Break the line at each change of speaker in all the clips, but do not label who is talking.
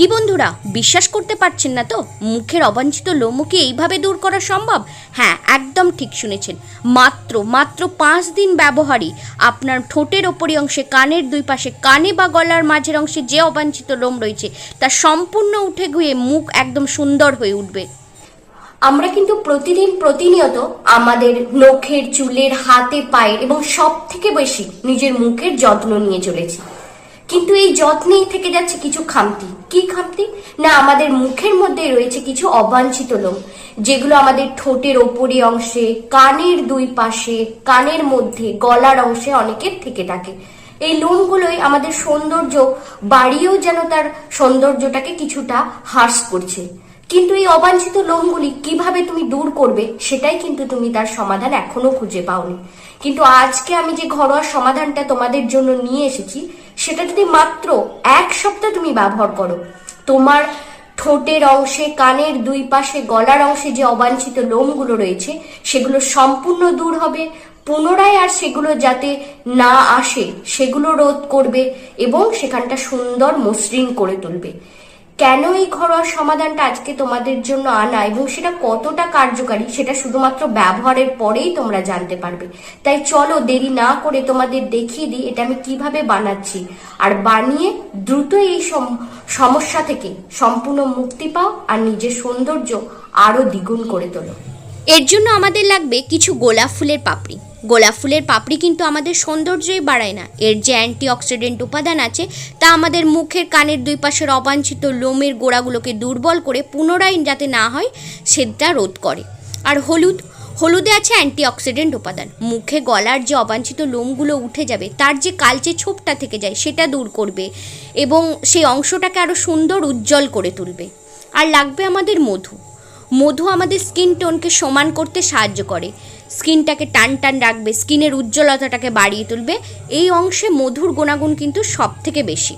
কি বন্ধুরা, বিশ্বাস করতে পারছেন না তো? মুখের অবাঞ্ছিত লোমও কি এইভাবে দূর করা সম্ভব? হ্যাঁ একদম ঠিক শুনেছেন। মাত্র মাত্র পাঁচ দিন ব্যবহারই আপনার ঠোঁটের ওপরি অংশে, কানের দুই পাশে, কানে বা গলার মাঝের অংশে যে অবাঞ্ছিত লোম রয়েছে, তা সম্পূর্ণ উঠে গিয়ে মুখ একদম সুন্দর হয়ে উঠবে। আমরা কিন্তু প্রতিদিন প্রতিনিয়ত আমাদের নখের, চুলের, হাতে, পায়ের এবং সব থেকে বেশি নিজের মুখের যত্ন নিয়ে চলেছি। কিন্তু এই যত্নেই থেকে যাচ্ছে কিছু খামতি। কি খামতি? না, আমাদের মুখের মধ্যে রয়েছে কিছু অবাঞ্ছিত লোম, যেগুলো আমাদের ঠোঁটের ওপরি অংশে, কানের দুই পাশে, কানের মধ্যে, গলার অংশে অনেকের থেকে থাকে। এই লোমগুলোই আমাদের সৌন্দর্য, বাড়িয়েও যেন তার সৌন্দর্যটাকে কিছুটা হ্রাস করছে। কিন্তু এই অবাঞ্ছিত লোমগুলি কীভাবে তুমি দূর করবে, সেটাই কিন্তু তুমি তার সমাধান এখনও খুঁজে পাওনি। কিন্তু আজকে আমি যে ঘরোয়া সমাধানটা তোমাদের জন্য নিয়ে এসেছি, সেটা যদি মাত্র এক সপ্তাহ তুমি ব্যবহার করো, তোমার ঠোঁটের অংশে, কানের দুই পাশে, গলার অংশে যে অবাঞ্ছিত লোমগুলো রয়েছে, সেগুলো সম্পূর্ণ দূর হবে, পুনরায় আর সেগুলো যাতে না আসে, সেগুলো রোধ করবে এবং সেখানটা সুন্দর মসৃণ করে তুলবে। কেন এই ঘরোয়া সমাধানটা আজকে তোমাদের জন্য আনা এবং সেটা কতটা কার্যকারী সেটা শুধুমাত্র ব্যবহারের পরেই তোমরা জানতে পারবে। তাই চলো দেরি না করে তোমাদের দেখিয়ে দিই এটা আমি কীভাবে বানাচ্ছি। আর বানিয়ে দ্রুত এই সম- সমস্যা থেকে সম্পূর্ণ মুক্তি পাও আর নিজের সৌন্দর্য আরও দ্বিগুণ করে তোলো। এর জন্য আমাদের লাগবে কিছু গোলাপ ফুলের পাপড়ি। গোলাপ ফুলের পাপড়ি কিন্তু আমাদের সৌন্দর্যই বাড়ায় না। এর যে অ্যান্টি অক্সিডেন্ট উপাদান আছে, তা আমাদের মুখের কানের দুই পাশের অবাঞ্ছিত লোমের গোড়াগুলোকে দুর্বল করে পুনরায় যাতে না হয়, সেটা রোধ করে। আর হলুদ, হলুদে আছে অ্যান্টিঅক্সিডেন্ট উপাদান। মুখে গলার যে অবাঞ্ছিত লোমগুলো উঠে যাবে, তার যে কালচে ছোপটা থেকে যায়, সেটা দূর করবে এবং সেই অংশটাকে আরও সুন্দর উজ্জ্বল করে তুলবে। আর লাগবে আমাদের মধু। মধু আমাদের স্কিন টোনকে সমান করতে সাহায্য করে। স্কিনটাকে টান টান রাখবে স্কিনের উজ্জ্বলতাটাকে বাড়িয়ে তুলবে। এই অংশে মধুর গুণাগুণ কিন্তু সব থেকে বেশি।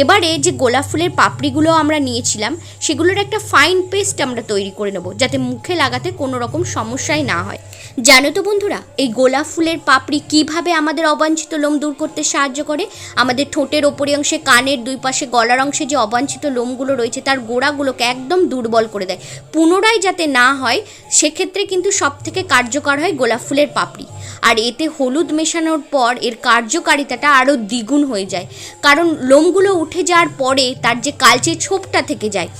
এবারে যে গোলাপ ফুলের পাপড়িগুলো আমরা নিয়েছিলাম, সেগুলোর একটা ফাইন পেস্ট আমরা তৈরি করে নেব, যাতে মুখে লাগাতে কোনো রকম সমস্যাই না হয়। জানো তো বন্ধুরা, এই গোলাপ ফুলের পাপড়ি কীভাবে আমাদের অবাঞ্ছিত লোম দূর করতে সাহায্য করে? আমাদের ঠোঁটের ওপরে অংশে, কানের দুই পাশে, গলার অংশে যে অবাঞ্ছিত লোমগুলো রয়েছে, তার গোড়াগুলোকে একদম দুর্বল করে দেয়। পুনরায় যাতে না হয়, সেক্ষেত্রে কিন্তু সব থেকে কার্যকর হয় গোলাপ ফুলের পাপড়ি। আর এতে হলুদ মেশানোর পর, এর কার্যকারিতাটা আরও দ্বিগুণ হয়ে যায়। কারণ লোমগুলো উঠে যাওয়ার পরে তার যে কালচে ছোপটা থেকে যায়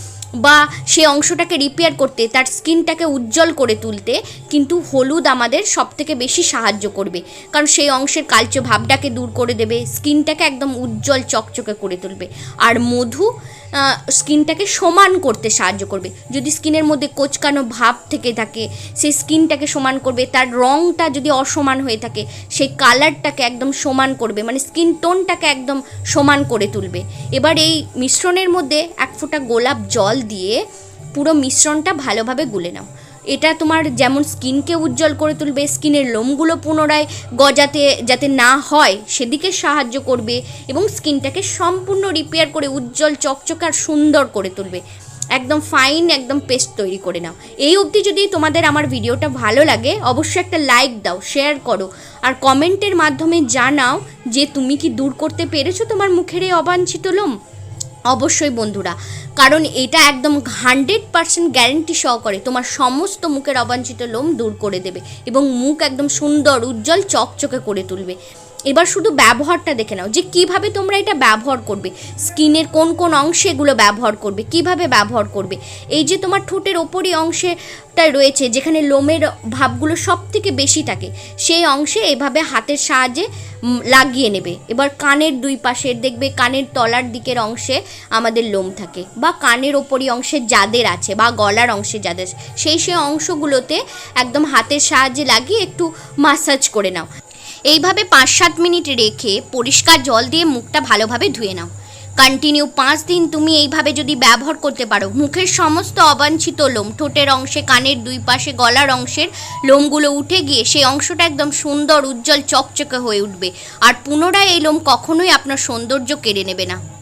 বা সে অংশটাকে রিপেয়ার করতে, তার স্কিনটাকে উজ্জ্বল করে তুলতে কিন্তু হলুদ আমাদের সব থেকে বেশি সাহায্য করবে। কারণ সেই অংশের কালচে ভাবটাকে দূর করে দেবে, স্কিনটাকে একদম উজ্জ্বল চকচকে করে তুলবে। আর মধু স্কিনটাকে সমান করতে সাহায্য করবে। যদি স্কিনের মধ্যে কোচকানো ভাব থেকে থাকে, সেই স্কিনটাকে সমান করবে, তার রঙটা যদি অসমান হয়ে থাকে, সেই কালারটাকে একদম সমান করবে মানে স্কিন টোনটাকে একদম সমান করে তুলবে। এবার এই মিশ্রণের মধ্যে এক ফোঁটা গোলাপ জল দিয়ে পুরো মিশ্রণটা ভালোভাবে গুলে নাও। এটা তোমার যেমন স্কিনকে উজ্জ্বল করে তুলবে, স্কিনের লোমগুলো পুনরায় গজাতে, যাতে না হয়, সেদিকে সাহায্য করবে এবং স্কিনটাকে সম্পূর্ণ রিপেয়ার করে উজ্জ্বল, চকচকে আর সুন্দর করে তুলবে। একদম ফাইন একদম পেস্ট তৈরি করে নাও। এই অবধি যদি তোমাদের আমার ভিডিওটা ভালো লাগে, অবশ্যই একটা লাইক দাও শেয়ার করো আর কমেন্টের মাধ্যমে জানাও যে তুমি কি দূর করতে পেরেছ তোমার মুখের এই অবাঞ্ছিত লোম। অবশ্যই বন্ধুরা, কারণ এটা একদম হান্ড্রেড পার্সেন্ট গ্যারেন্টি সহকারে তোমার সমস্ত মুখের অবাঞ্ছিত লোম দূর করে দেবে এবং মুখ একদম সুন্দর, উজ্জ্বল, চকচকে করে তুলবে। এবার শুধু ব্যবহারটা দেখে নাও যে কীভাবে তোমরা এটা ব্যবহার করবে। স্কিনের কোন কোন অংশে এগুলো ব্যবহার করবে, কীভাবে ব্যবহার করবে। এই যে তোমার ঠোঁটের ওপরই অংশেটা রয়েছে, যেখানে লোমের ভাবগুলো সব থেকে বেশি থাকে, সেই অংশে এভাবে হাতের সাহায্যে লাগিয়ে নেবে। এবার কানের দুই পাশের দেখবে কানের তলার দিকের অংশে আমাদের লোম থাকে বা কানের ওপরই অংশে যাদের আছে বা গলার অংশে যাদের, সেই সেই অংশগুলোতে একদম হাতের সাহায্যে লাগিয়ে একটু মাসাজ করে নাও। এইভাবে পাঁচ সাত মিনিট রেখে পরিষ্কার জল দিয়ে মুখটা ভালোভাবে ধুয়ে নাও। কন্টিনিউ পাঁচ দিন তুমি এইভাবে যদি ব্যবহার করতে পারো, মুখের সমস্ত অবাঞ্ছিত লোম, ঠোঁটের অংশে, কানের দুই পাশে, গলার অংশের লোমগুলো উঠে গিয়ে সেই অংশটা একদম সুন্দর উজ্জ্বল চকচকে হয়ে উঠবে। আর পুনরায় এই লোম কখনোই আপনার সৌন্দর্য কেড়ে নেবে না।